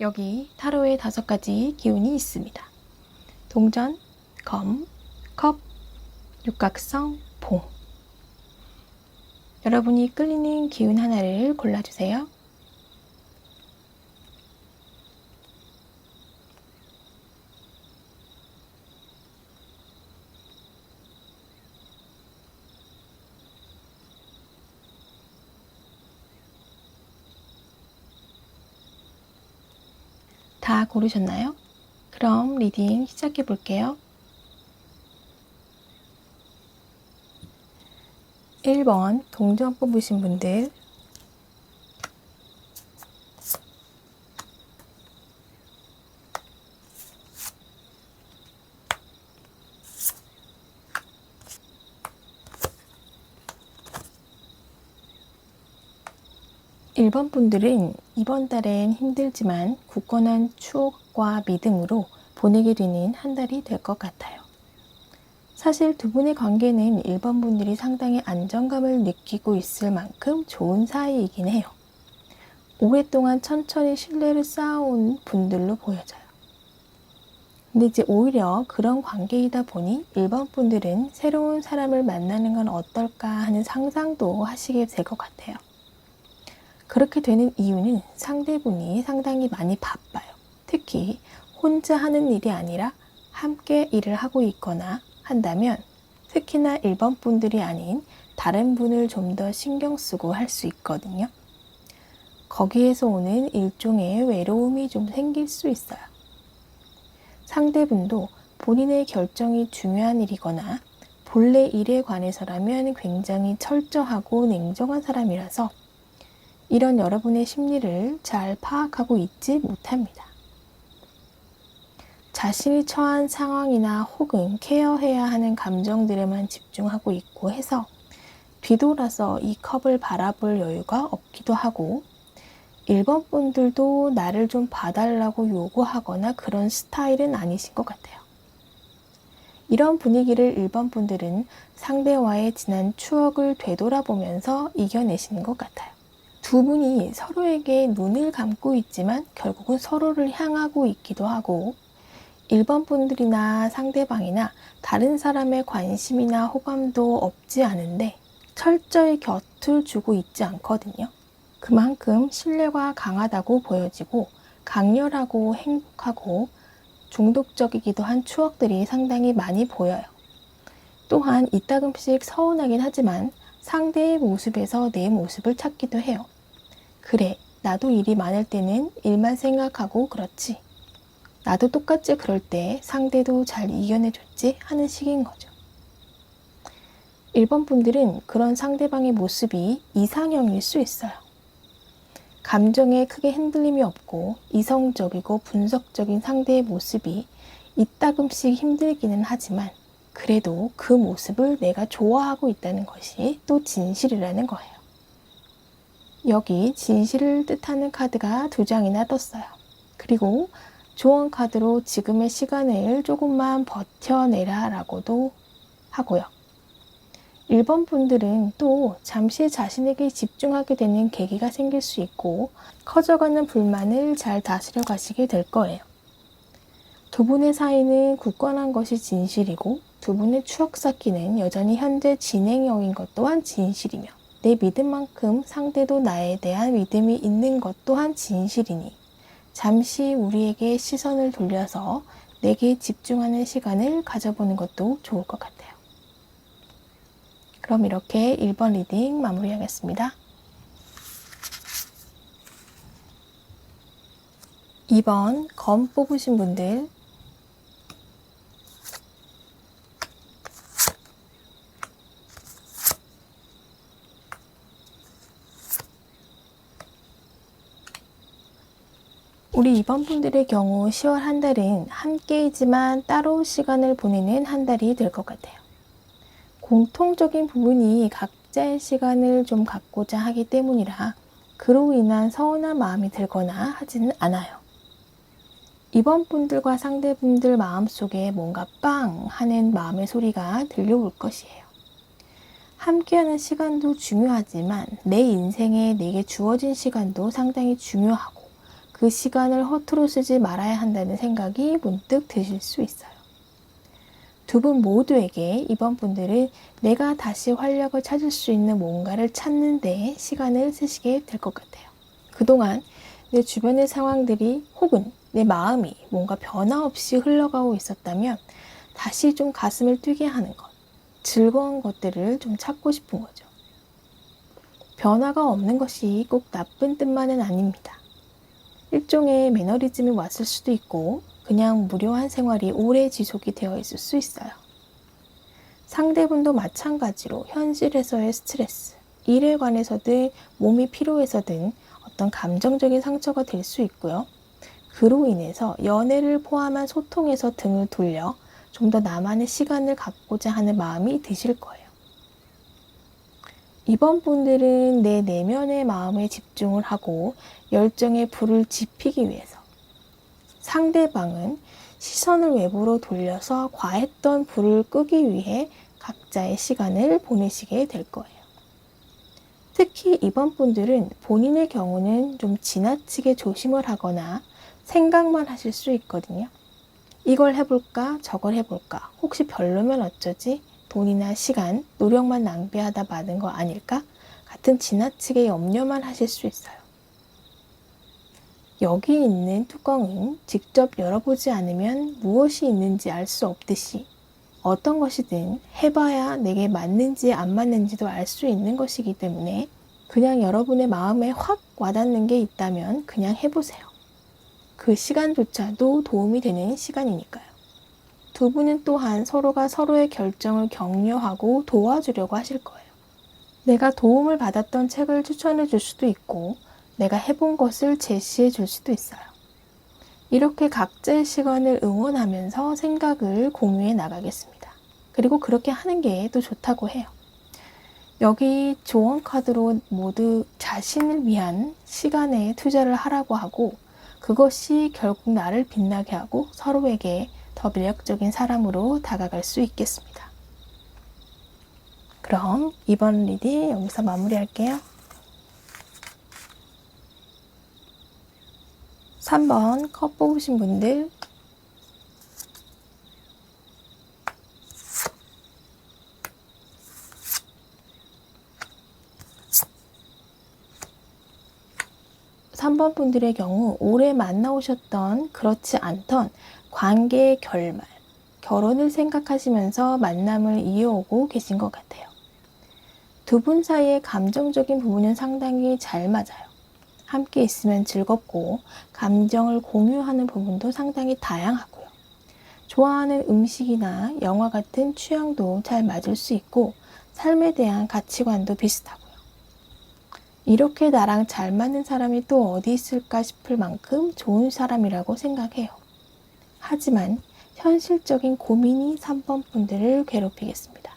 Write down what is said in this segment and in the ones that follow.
여기 타로의 다섯 가지 기운이 있습니다. 동전, 검, 컵, 육각성, 봉. 여러분이 끌리는 기운 하나를 골라주세요. 다 고르셨나요? 그럼 리딩 시작해 볼게요. 1번 동전 뽑으신 분들 1번 분들은 이번 달엔 힘들지만 굳건한 추억과 믿음으로 보내게 되는 한 달이 될 것 같아요. 사실 두 분의 관계는 1번 분들이 상당히 안정감을 느끼고 있을 만큼 좋은 사이이긴 해요. 오랫동안 천천히 신뢰를 쌓아온 분들로 보여져요. 근데 이제 오히려 그런 관계이다 보니 1번 분들은 새로운 사람을 만나는 건 어떨까 하는 상상도 하시게 될 것 같아요. 그렇게 되는 이유는 상대분이 상당히 많이 바빠요. 특히 혼자 하는 일이 아니라 함께 일을 하고 있거나 한다면 특히나 1번 분들이 아닌 다른 분을 좀 더 신경 쓰고 할 수 있거든요. 거기에서 오는 일종의 외로움이 좀 생길 수 있어요. 상대분도 본인의 결정이 중요한 일이거나 본래 일에 관해서라면 굉장히 철저하고 냉정한 사람이라서 이런 여러분의 심리를 잘 파악하고 있지 못합니다. 자신이 처한 상황이나 혹은 케어해야 하는 감정들에만 집중하고 있고 해서 뒤돌아서 이 컵을 바라볼 여유가 없기도 하고 1번 분들도 나를 좀 봐달라고 요구하거나 그런 스타일은 아니신 것 같아요. 이런 분위기를 1번 분들은 상대와의 지난 추억을 되돌아보면서 이겨내시는 것 같아요. 두 분이 서로에게 눈을 감고 있지만 결국은 서로를 향하고 있기도 하고 1번 분들이나 상대방이나 다른 사람의 관심이나 호감도 없지 않은데 철저히 곁을 주고 있지 않거든요. 그만큼 신뢰가 강하다고 보여지고 강렬하고 행복하고 중독적이기도 한 추억들이 상당히 많이 보여요. 또한 이따금씩 서운하긴 하지만 상대의 모습에서 내 모습을 찾기도 해요. 그래, 나도 일이 많을 때는 일만 생각하고 그렇지. 나도 똑같이 그럴 때 상대도 잘 이겨내줬지 하는 식인 거죠. 1번 분들은 그런 상대방의 모습이 이상형일 수 있어요. 감정에 크게 흔들림이 없고 이성적이고 분석적인 상대의 모습이 이따금씩 힘들기는 하지만 그래도 그 모습을 내가 좋아하고 있다는 것이 또 진실이라는 거예요. 여기 진실을 뜻하는 카드가 두 장이나 떴어요. 그리고 조언 카드로 지금의 시간을 조금만 버텨내라 라고도 하고요. 1번 분들은 또 잠시 자신에게 집중하게 되는 계기가 생길 수 있고 커져가는 불만을 잘 다스려 가시게 될 거예요. 두 분의 사이는 굳건한 것이 진실이고 두 분의 추억 쌓기는 여전히 현재 진행형인 것 또한 진실이며 내 믿음만큼 상대도 나에 대한 믿음이 있는 것 또한 진실이니 잠시 우리에게 시선을 돌려서 내게 집중하는 시간을 가져보는 것도 좋을 것 같아요. 그럼 이렇게 1번 리딩 마무리하겠습니다. 2번 검 뽑으신 분들 우리 2번 분들의 경우 10월 한 달은 함께이지만 따로 시간을 보내는 한 달이 될 것 같아요. 공통적인 부분이 각자의 시간을 좀 갖고자 하기 때문이라 그로 인한 서운한 마음이 들거나 하지는 않아요. 이번 분들과 상대분들 마음속에 뭔가 빵 하는 마음의 소리가 들려올 것이에요. 함께하는 시간도 중요하지만 내 인생에 내게 주어진 시간도 상당히 중요하고 그 시간을 허투루 쓰지 말아야 한다는 생각이 문득 드실 수 있어요. 두 분 모두에게 이번 분들은 내가 다시 활력을 찾을 수 있는 뭔가를 찾는 데 시간을 쓰시게 될 것 같아요. 그동안 내 주변의 상황들이 혹은 내 마음이 뭔가 변화 없이 흘러가고 있었다면 다시 좀 가슴을 뛰게 하는 것, 즐거운 것들을 좀 찾고 싶은 거죠. 변화가 없는 것이 꼭 나쁜 뜻만은 아닙니다. 일종의 매너리즘이 왔을 수도 있고 그냥 무료한 생활이 오래 지속이 되어 있을 수 있어요. 상대분도 마찬가지로 현실에서의 스트레스, 일에 관해서든 몸이 피로해서든 어떤 감정적인 상처가 될 수 있고요. 그로 인해서 연애를 포함한 소통에서 등을 돌려 좀 더 나만의 시간을 갖고자 하는 마음이 드실 거예요. 이번 분들은 내 내면의 마음에 집중을 하고 열정의 불을 지피기 위해서 상대방은 시선을 외부로 돌려서 과했던 불을 끄기 위해 각자의 시간을 보내시게 될 거예요. 특히 이번 분들은 본인의 경우는 좀 지나치게 조심을 하거나 생각만 하실 수 있거든요. 이걸 해볼까, 저걸 해볼까, 혹시 별로면 어쩌지, 돈이나 시간, 노력만 낭비하다 마는 거 아닐까? 같은 지나치게 염려만 하실 수 있어요. 여기 있는 뚜껑은 직접 열어보지 않으면 무엇이 있는지 알 수 없듯이 어떤 것이든 해봐야 내게 맞는지 안 맞는지도 알 수 있는 것이기 때문에 그냥 여러분의 마음에 확 와닿는 게 있다면 그냥 해보세요. 그 시간조차도 도움이 되는 시간이니까요. 두 분은 또한 서로가 서로의 결정을 격려하고 도와주려고 하실 거예요. 내가 도움을 받았던 책을 추천해 줄 수도 있고, 내가 해본 것을 제시해 줄 수도 있어요. 이렇게 각자의 시간을 응원하면서 생각을 공유해 나가겠습니다. 그리고 그렇게 하는 게 또 좋다고 해요. 여기 조언 카드로 모두 자신을 위한 시간에 투자를 하라고 하고 그것이 결국 나를 빛나게 하고 서로에게 더 매력적인 사람으로 다가갈 수 있겠습니다. 그럼 이번 리딩 여기서 마무리할게요. 3번 컵 뽑으신 분들 3번 분들의 경우 오래 만나오셨던 그렇지 않던 관계의 결말, 결혼을 생각하시면서 만남을 이어오고 계신 것 같아요. 두 분 사이의 감정적인 부분은 상당히 잘 맞아요. 함께 있으면 즐겁고 감정을 공유하는 부분도 상당히 다양하고요. 좋아하는 음식이나 영화 같은 취향도 잘 맞을 수 있고 삶에 대한 가치관도 비슷하고요. 이렇게 나랑 잘 맞는 사람이 또 어디 있을까 싶을 만큼 좋은 사람이라고 생각해요. 하지만 현실적인 고민이 3번 분들을 괴롭히겠습니다.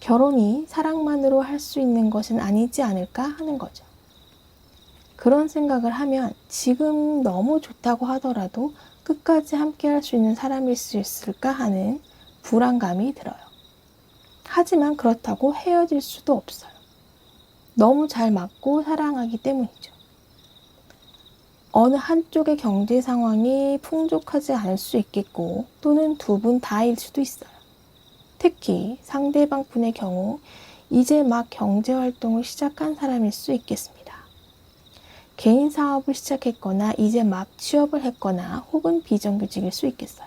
결혼이 사랑만으로 할 수 있는 것은 아니지 않을까 하는 거죠. 그런 생각을 하면 지금 너무 좋다고 하더라도 끝까지 함께 할 수 있는 사람일 수 있을까 하는 불안감이 들어요. 하지만 그렇다고 헤어질 수도 없어요. 너무 잘 맞고 사랑하기 때문이죠. 어느 한쪽의 경제 상황이 풍족하지 않을 수 있겠고 또는 두 분 다일 수도 있어요. 특히 상대방 분의 경우 이제 막 경제 활동을 시작한 사람일 수 있겠습니다. 개인 사업을 시작했거나 이제 막 취업을 했거나 혹은 비정규직일 수 있겠어요.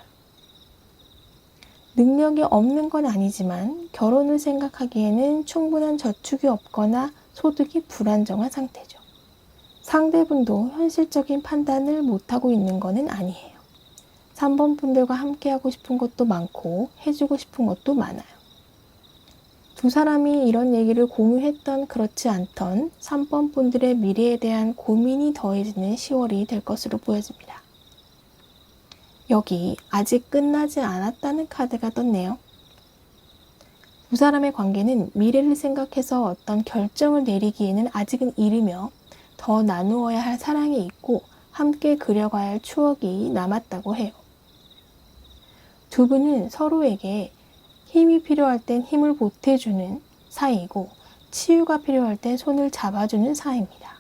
능력이 없는 건 아니지만 결혼을 생각하기에는 충분한 저축이 없거나 소득이 불안정한 상태죠. 상대분도 현실적인 판단을 못하고 있는 것은 아니에요. 3번 분들과 함께 하고 싶은 것도 많고 해주고 싶은 것도 많아요. 두 사람이 이런 얘기를 공유했던 그렇지 않던 3번 분들의 미래에 대한 고민이 더해지는 10월이 될 것으로 보여집니다. 여기 아직 끝나지 않았다는 카드가 떴네요. 두 사람의 관계는 미래를 생각해서 어떤 결정을 내리기에는 아직은 이르며 더 나누어야 할 사랑이 있고 함께 그려가야 할 추억이 남았다고 해요. 두 분은 서로에게 힘이 필요할 땐 힘을 보태주는 사이이고 치유가 필요할 땐 손을 잡아주는 사이입니다.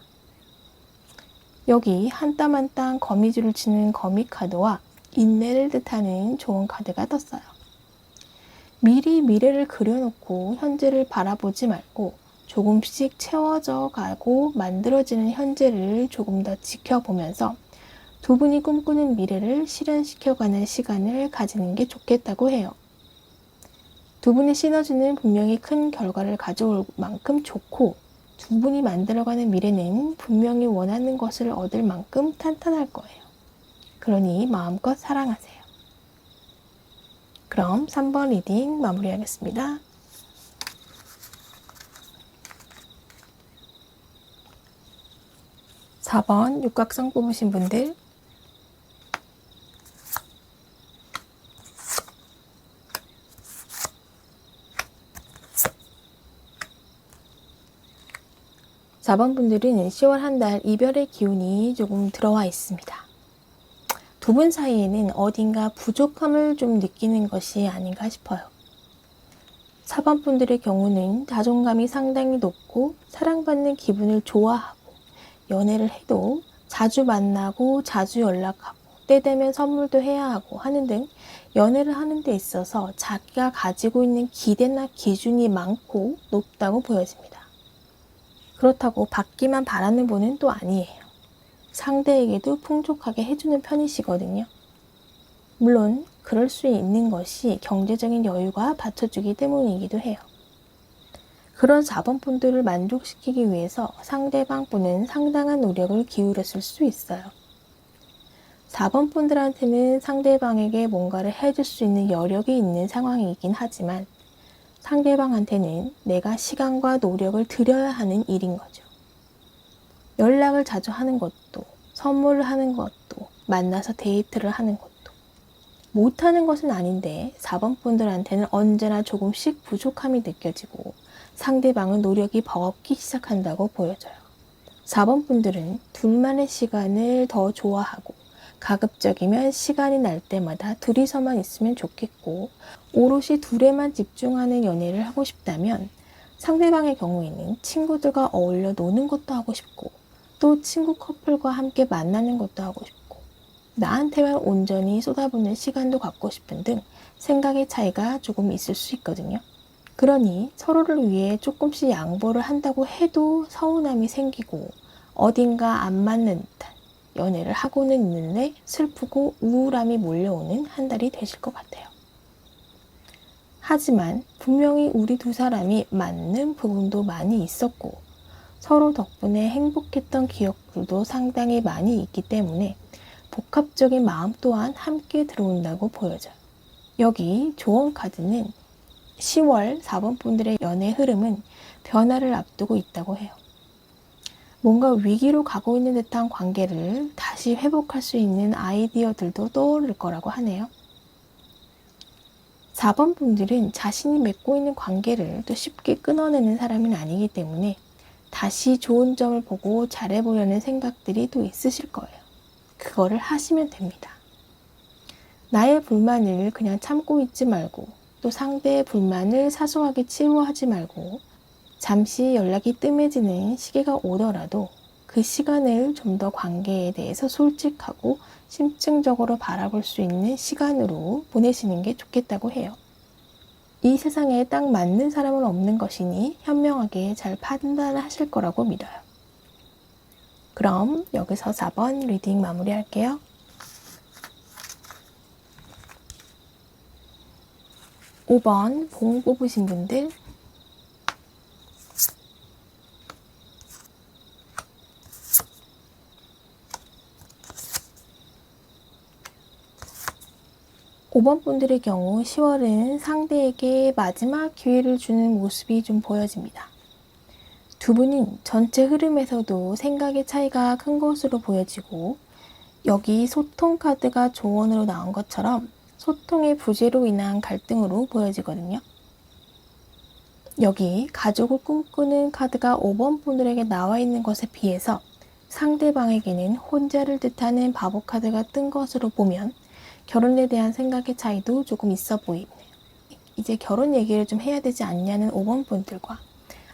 여기 한 땀 한 땀 거미줄을 치는 거미 카드와 인내를 뜻하는 좋은 카드가 떴어요. 미리 미래를 그려놓고 현재를 바라보지 말고 조금씩 채워져 가고 만들어지는 현재를 조금 더 지켜보면서 두 분이 꿈꾸는 미래를 실현시켜가는 시간을 가지는 게 좋겠다고 해요. 두 분의 시너지는 분명히 큰 결과를 가져올 만큼 좋고 두 분이 만들어가는 미래는 분명히 원하는 것을 얻을 만큼 탄탄할 거예요. 그러니 마음껏 사랑하세요. 그럼 3번 리딩 마무리하겠습니다. 4번 육각성 뽑으신 분들 4번 분들은 10월 한 달 이별의 기운이 조금 들어와 있습니다. 두 분 사이에는 어딘가 부족함을 좀 느끼는 것이 아닌가 싶어요. 4번 분들의 경우는 자존감이 상당히 높고 사랑받는 기분을 좋아하고 연애를 해도 자주 만나고 자주 연락하고 때 되면 선물도 해야 하고 하는 등 연애를 하는 데 있어서 자기가 가지고 있는 기대나 기준이 많고 높다고 보여집니다. 그렇다고 받기만 바라는 분은 또 아니에요. 상대에게도 풍족하게 해주는 편이시거든요. 물론 그럴 수 있는 것이 경제적인 여유가 받쳐주기 때문이기도 해요. 그런 4번 분들을 만족시키기 위해서 상대방 분은 상당한 노력을 기울였을 수 있어요. 4번 분들한테는 상대방에게 뭔가를 해줄 수 있는 여력이 있는 상황이긴 하지만 상대방한테는 내가 시간과 노력을 들여야 하는 일인 거죠. 연락을 자주 하는 것도, 선물을 하는 것도, 만나서 데이트를 하는 것도. 못하는 것은 아닌데 4번 분들한테는 언제나 조금씩 부족함이 느껴지고 상대방은 노력이 버겁기 시작한다고 보여져요. 4번 분들은 둘만의 시간을 더 좋아하고 가급적이면 시간이 날 때마다 둘이서만 있으면 좋겠고 오롯이 둘에만 집중하는 연애를 하고 싶다면 상대방의 경우에는 친구들과 어울려 노는 것도 하고 싶고 또 친구 커플과 함께 만나는 것도 하고 싶고 나한테만 온전히 쏟아붓는 시간도 갖고 싶은 등 생각의 차이가 조금 있을 수 있거든요. 그러니 서로를 위해 조금씩 양보를 한다고 해도 서운함이 생기고 어딘가 안 맞는 듯한 연애를 하고는 있는데 슬프고 우울함이 몰려오는 한 달이 되실 것 같아요. 하지만 분명히 우리 두 사람이 맞는 부분도 많이 있었고 서로 덕분에 행복했던 기억들도 상당히 많이 있기 때문에 복합적인 마음 또한 함께 들어온다고 보여져요. 여기 조언 카드는 10월 4번 분들의 연애 흐름은 변화를 앞두고 있다고 해요. 뭔가 위기로 가고 있는 듯한 관계를 다시 회복할 수 있는 아이디어들도 떠오를 거라고 하네요. 4번 분들은 자신이 맺고 있는 관계를 또 쉽게 끊어내는 사람은 아니기 때문에 다시 좋은 점을 보고 잘해보려는 생각들이 또 있으실 거예요. 그거를 하시면 됩니다. 나의 불만을 그냥 참고 있지 말고 또 상대의 불만을 사소하게 치부하지 말고 잠시 연락이 뜸해지는 시기가 오더라도 그 시간을 좀 더 관계에 대해서 솔직하고 심층적으로 바라볼 수 있는 시간으로 보내시는 게 좋겠다고 해요. 이 세상에 딱 맞는 사람은 없는 것이니 현명하게 잘 판단을 하실 거라고 믿어요. 그럼 여기서 4번 리딩 마무리할게요. 5번 봉 뽑으신 분들 5번 분들의 경우 10월은 상대에게 마지막 기회를 주는 모습이 좀 보여집니다. 두 분은 전체 흐름에서도 생각의 차이가 큰 것으로 보여지고 여기 소통 카드가 조언으로 나온 것처럼 소통의 부재로 인한 갈등으로 보여지거든요. 여기 가족을 꿈꾸는 카드가 5번 분들에게 나와 있는 것에 비해서 상대방에게는 혼자를 뜻하는 바보 카드가 뜬 것으로 보면 결혼에 대한 생각의 차이도 조금 있어 보이네요. 이제 결혼 얘기를 좀 해야 되지 않냐는 5번 분들과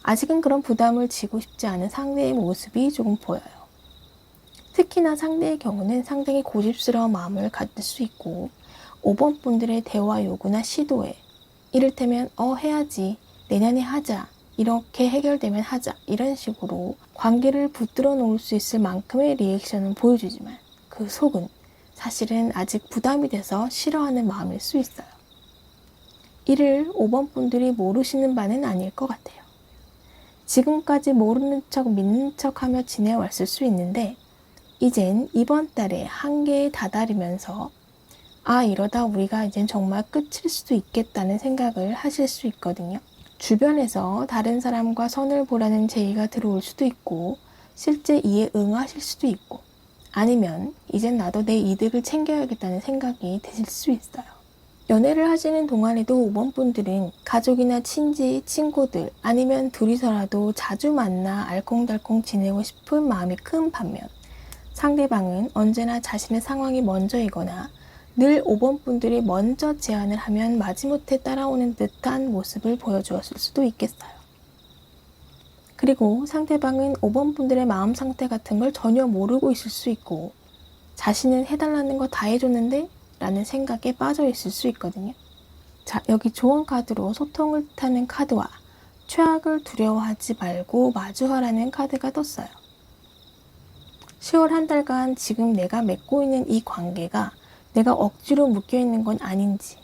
아직은 그런 부담을 지고 싶지 않은 상대의 모습이 조금 보여요. 특히나 상대의 경우는 상당히 고집스러운 마음을 가질 수 있고 5번 분들의 대화 요구나 시도에 이를테면 어 해야지 내년에 하자 이렇게 해결되면 하자 이런 식으로 관계를 붙들어 놓을 수 있을 만큼의 리액션은 보여주지만 그 속은 사실은 아직 부담이 돼서 싫어하는 마음일 수 있어요. 이를 5번 분들이 모르시는 바는 아닐 것 같아요. 지금까지 모르는 척 믿는 척 하며 지내왔을 수 있는데 이젠 이번 달에 한계에 다다르면서 아 이러다 우리가 이젠 정말 끝일 수도 있겠다는 생각을 하실 수 있거든요. 주변에서 다른 사람과 선을 보라는 제의가 들어올 수도 있고 실제 이에 응하실 수도 있고 아니면 이젠 나도 내 이득을 챙겨야겠다는 생각이 드실 수 있어요. 연애를 하시는 동안에도 5번 분들은 가족이나 친지, 친구들 아니면 둘이서라도 자주 만나 알콩달콩 지내고 싶은 마음이 큰 반면 상대방은 언제나 자신의 상황이 먼저이거나 늘 5번 분들이 먼저 제안을 하면 마지못해 따라오는 듯한 모습을 보여주었을 수도 있겠어요. 그리고 상대방은 5번 분들의 마음 상태 같은 걸 전혀 모르고 있을 수 있고 자신은 해달라는 거 다 해줬는데 라는 생각에 빠져 있을 수 있거든요. 자, 여기 조언 카드로 소통을 뜻하는 카드와 최악을 두려워하지 말고 마주하라는 카드가 떴어요. 10월 한 달간 지금 내가 맺고 있는 이 관계가 내가 억지로 묶여 있는 건 아닌지,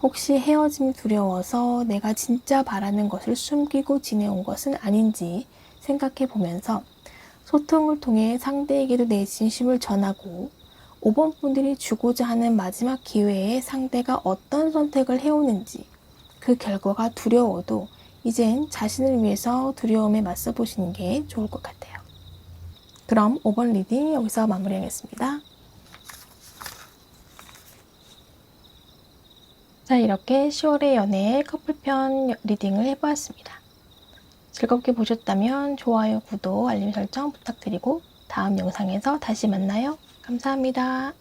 혹시 헤어짐이 두려워서 내가 진짜 바라는 것을 숨기고 지내온 것은 아닌지 생각해 보면서 소통을 통해 상대에게도 내 진심을 전하고 5번 분들이 주고자 하는 마지막 기회에 상대가 어떤 선택을 해오는지 그 결과가 두려워도 이젠 자신을 위해서 두려움에 맞서 보시는 게 좋을 것 같아요. 그럼 5번 리딩 여기서 마무리하겠습니다. 자, 이렇게 10월의 연애 커플편 리딩을 해보았습니다. 즐겁게 보셨다면 좋아요, 구독, 알림 설정 부탁드리고 다음 영상에서 다시 만나요. 감사합니다.